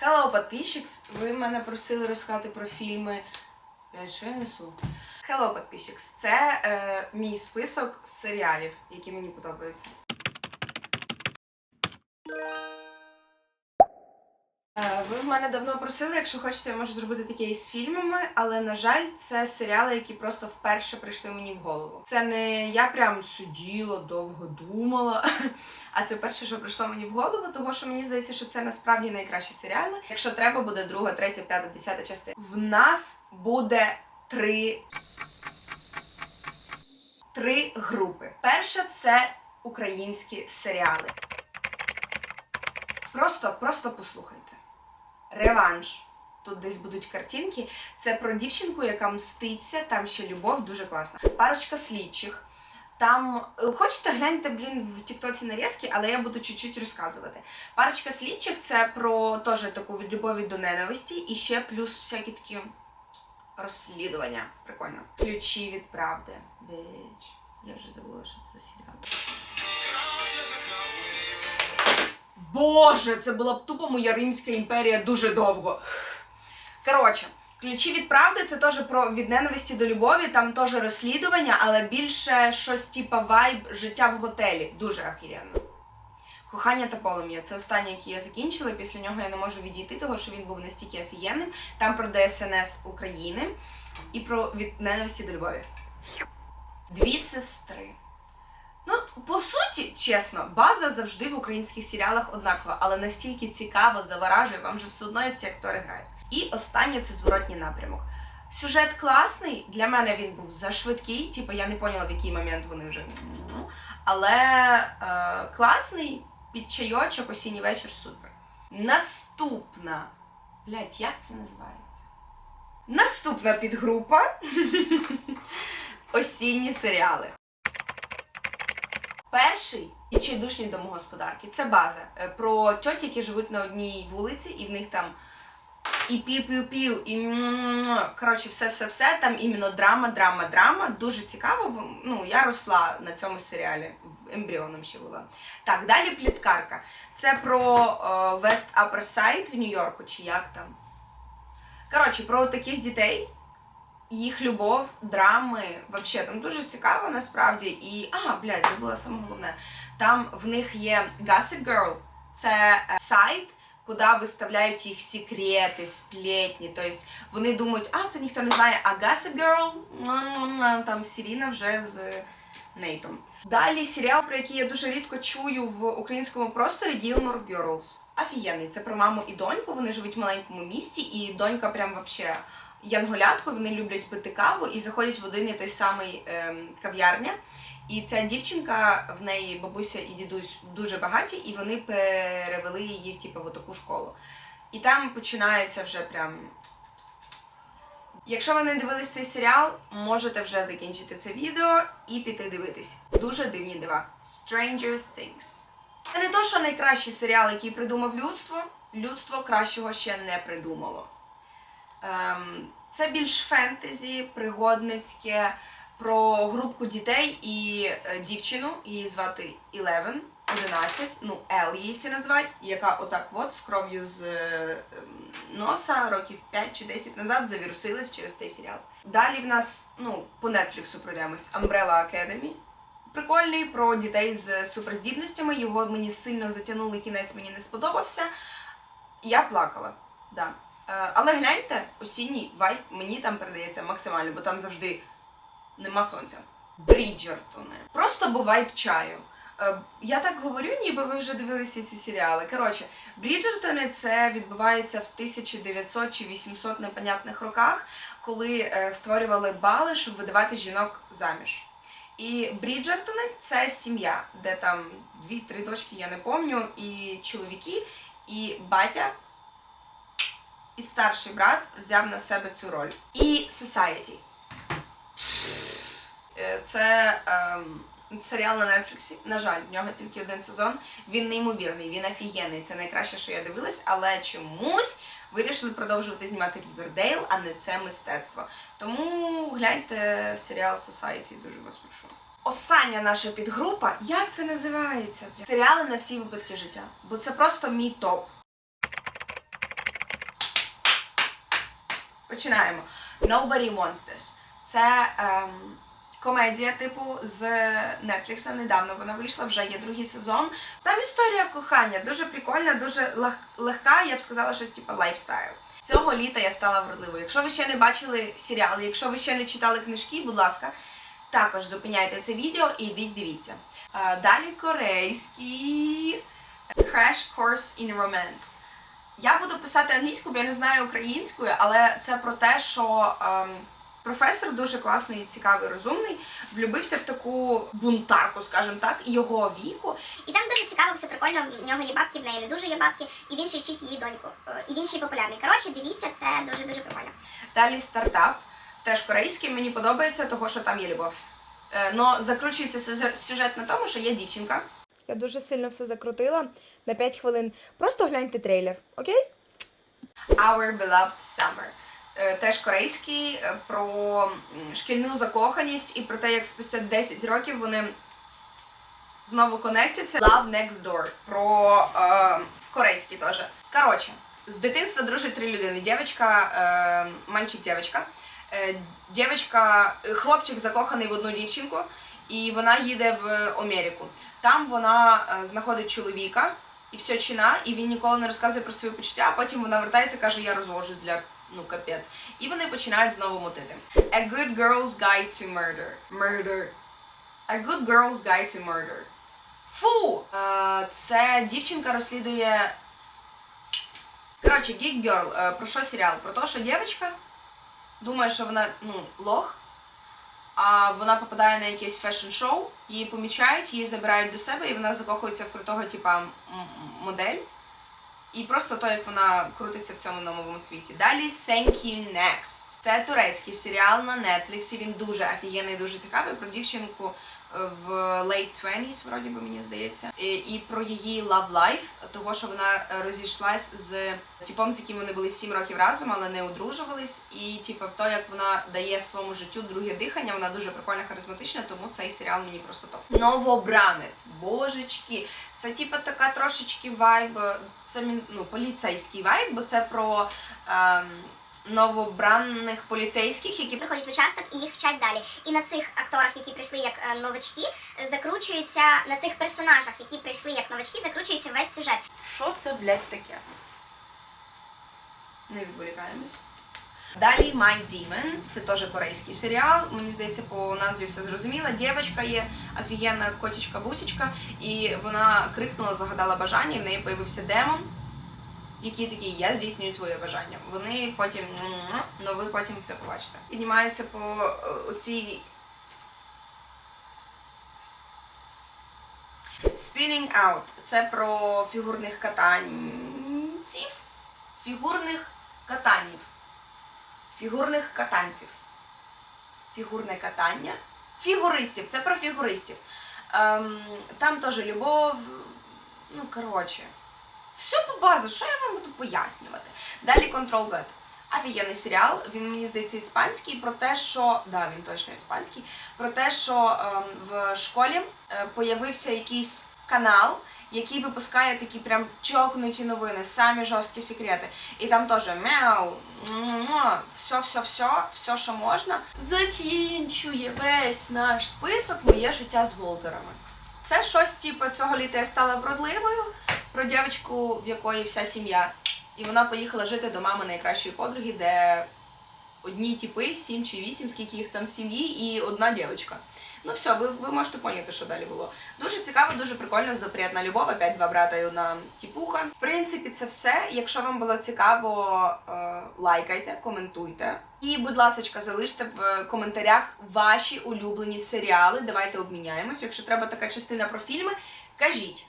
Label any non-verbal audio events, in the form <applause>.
Hello, подписчикс! Ви мене просили розказати про фільми. Блядь, що я несу? Hello, подписчикс! Це е, мій список серіалів, які мені подобаються. Мене давно просили, якщо хочете, я можу зробити таке із фільмами, але на жаль, це серіали, які просто вперше прийшли мені в голову. Це не я прям сиділа, довго думала, <laughs> а це перше, що прийшло мені в голову, того що мені здається, що це насправді найкращі серіали. Якщо треба, буде друга, третя, п'ята, десята частина. В нас буде три. Три групи. Перша це українські серіали. Просто, просто послухайте. Реванш. Тут десь будуть картинки. Це про дівчинку, яка мститься, там ще любов, дуже класно. Парочка слідчих. Там, е, хочете, гляньте, блін, в Тіктоці нарізки, але я буду чуть-чуть розказувати. Парочка слідчих це про теж таку від любові до ненависті і ще плюс всякі такі розслідування. Прикольно. Ключі від правди. Біч. Я вже забула, що це серіал. Боже, це була б тупо моя Римська імперія дуже довго. Коротше, ключі від правди це теж про від ненависті до любові, там теж розслідування, але більше щось типа вайб життя в готелі. Дуже ахіренно. Кохання та полум'я це останнє, яке я закінчила. Після нього я не можу відійти, того що він був настільки офігенним. Там про ДСНС України і про від ненависті до любові. Дві сестри. По суті, чесно, база завжди в українських серіалах однакова, але настільки цікаво, заворажує, вам же все одно як ті актори грають. І останнє це зворотній напрямок. Сюжет класний, для мене він був зашвидкий, типу я не поняла, в який момент вони вже. ну, Але е, класний під чайочок, осінній вечір супер. Наступна. Блять, як це називається? Наступна підгрупа. <laughs> Осінні серіали. Перший відчайдушні домогосподарки. Це база е, про тьоті, які живуть на одній вулиці, і в них там і пів-пів-пів, і коротше, все-все-все. Там іменно драма, драма, драма. Дуже цікаво. Ну, я росла на цьому серіалі, ембріоном ще була. Так, далі пліткарка. Це про е, West Upper Side в Нью-Йорку, чи як там. Коротше, про таких дітей, їх любов, драми, вообще там дуже цікаво насправді. І а, блядь, забула саме головне. Там в них є Gossip Girl, це е, сайт, куди виставляють їх секрети, сплетні. Тобто вони думають, а це ніхто не знає, а Gossip Girl, там Сіріна вже з Нейтом. Далі серіал, про який я дуже рідко чую в українському просторі Gilmore Girls. Офігенний. Це про маму і доньку. Вони живуть в маленькому місті, і донька прям вообще янголятко. Вони люблять пити каву і заходять в один і той самий ем, кав'ярня. І ця дівчинка, в неї бабуся і дідусь дуже багаті, і вони перевели її типу, в таку школу. І там починається вже прям. Якщо ви не дивились цей серіал, можете вже закінчити це відео і піти дивитись. Дуже дивні дива. Stranger Things. Це не то, що найкращий серіал, який придумав людство. Людство кращого ще не придумало. Ем, це більш фентезі, пригодницьке, про групку дітей і е, дівчину, її звати Eleven, 11, ну Ел її всі називають, яка отак от з кров'ю з е, ем, носа років 5 чи 10 назад завірусилась через цей серіал. Далі в нас, ну, по Нетфліксу пройдемось, Umbrella Academy. Прикольний про дітей з суперздібностями. Його мені сильно затягнули, кінець мені не сподобався. Я плакала, да. Е, але гляньте, осінній вайб мені там передається максимально, бо там завжди нема сонця. Бріджертони. Просто бо вайб чаю. Е, Я так говорю, ніби ви вже дивилися ці серіали. Коротше, Бріджертони це відбувається в 1900 чи 800 непонятних роках, коли е, створювали бали, щоб видавати жінок заміж. І Бріджертони це сім'я, де там дві-три дочки, я не пам'ятаю, і чоловіки, і батя і старший брат взяв на себе цю роль. І Society. Е, Це ем, серіал на Нетфліксі. На жаль, в нього тільки один сезон. Він неймовірний, він офігенний. Це найкраще, що я дивилась, але чомусь вирішили продовжувати знімати Рівердейл, а не це мистецтво. Тому гляньте серіал Society, дуже вас прошу. Остання наша підгрупа, як це називається? Серіали на всі випадки життя. Бо це просто мій топ. Починаємо. Nobody wants this. Це ем, комедія, типу, з Netflix. Недавно вона вийшла, вже є другий сезон. Там історія кохання дуже прикольна, дуже лег- легка, я б сказала, щось типу лайфстайл. Цього літа я стала вродливою. Якщо ви ще не бачили серіали, якщо ви ще не читали книжки, будь ласка, також зупиняйте це відео і йдіть дивіться. А, далі корейський Crash Course in Romance. Я буду писати англійською, бо я не знаю українською, але це про те, що ем, професор дуже класний, цікавий, розумний, влюбився в таку бунтарку, скажімо так, його віку, І там дуже цікаво, все прикольно. В нього є бабки, в неї не дуже є бабки, і він ще вчить її доньку. Е, І він ще й популярний. Коротше, дивіться, це дуже дуже прикольно. Далі стартап, теж корейський, мені подобається, того що там є любов. Е, но закручується сюжет- сюжет на тому, що є дівчинка. Я дуже сильно все закрутила на 5 хвилин. Просто гляньте трейлер, окей? Our Beloved Summer. Е, Теж корейський е, про шкільну закоханість і про те, як спустя 10 років вони знову конектяться. Love Next Door про е, корейський теж. Коротше, з дитинства дружить три людини: дівчинка, е, мальчик, дівчинка. Е, дівчинка, е, хлопчик закоханий в одну дівчинку, і вона їде в Америку. Там вона е, знаходить чоловіка, і все чина, і він ніколи не розказує про свої почуття, а потім вона вертається і каже, я розвожу для ну капець. І вони починають знову мотити. A good girl's guide to murder. Murder. A good girl's guide to murder. Фу! Е, це дівчинка розслідує. Коротше, Geek Girl. Е, про що серіал? Про те, що дівчинка думає, що вона ну, лох, а вона попадає на якесь фешн-шоу, її помічають, її забирають до себе, і вона закохується в крутого типа модель. І просто то, як вона крутиться в цьому новому світі. Далі Thank You Next. Це турецький серіал на Нетфліксі. Він дуже офігенний, дуже цікавий про дівчинку в late 20s, вроді би мені здається, і, і про її love life, того, що вона е, розійшлась з типом, з яким вони були 7 років разом, але не одружувались. І типу, то, як вона дає своєму життю друге дихання, вона дуже прикольна, харизматична, тому цей серіал мені просто топ. Новобранець, божечки. Це типу така трошечки вайб, це ну, поліцейський вайб, бо це про ем, новобранних поліцейських, які Приходять в участок і їх вчать далі. І на цих акторах, які прийшли як е, новачки, закручується на цих персонажах, які прийшли як новачки, закручується весь сюжет. Що це, блядь, таке? Не відволікаємось. Далі My Demon, це теж корейський серіал. Мені здається, по назві все зрозуміло. Дівчинка є офігенна котічка бусічка і вона крикнула, загадала бажання, і в неї появився демон, який такий, я здійснюю твоє бажання. Вони потім, ну ви потім все побачите. Піднімається по е, оцій Spinning Out це про фігурних катанців. Фігурних катанів. Фігурних катанців. Фігурне катання. Фігуристів. Це про фігуристів. Ем, там теж любов. Ну, коротше. Все по базу, що я вам буду пояснювати? Далі Control Z. Офігенний серіал. Він мені здається іспанський про те, що. Да, він точно іспанський. Про те, що ем, в школі е, появився якийсь канал, який випускає такі прям чокнуті новини, самі жорсткі секрети. І там теж мяу, все, все, що можна. Закінчує весь наш список моє життя з Волтерами. Це щось типу цього літа я стала вродливою про дівчинку, в якої вся сім'я. І вона поїхала жити до мами найкращої подруги, де одні типи, сім чи вісім, скільки їх там сім'ї, і одна дівчинка. Ну все, ви, ви можете поняти, що далі було. Дуже цікаво, дуже прикольно, запрятна любов, опять два брата і одна тіпуха. В принципі, це все. Якщо вам було цікаво, е, лайкайте, коментуйте. І, будь ласка, залиште в коментарях ваші улюблені серіали. Давайте обміняємось. Якщо треба така частина про фільми, кажіть.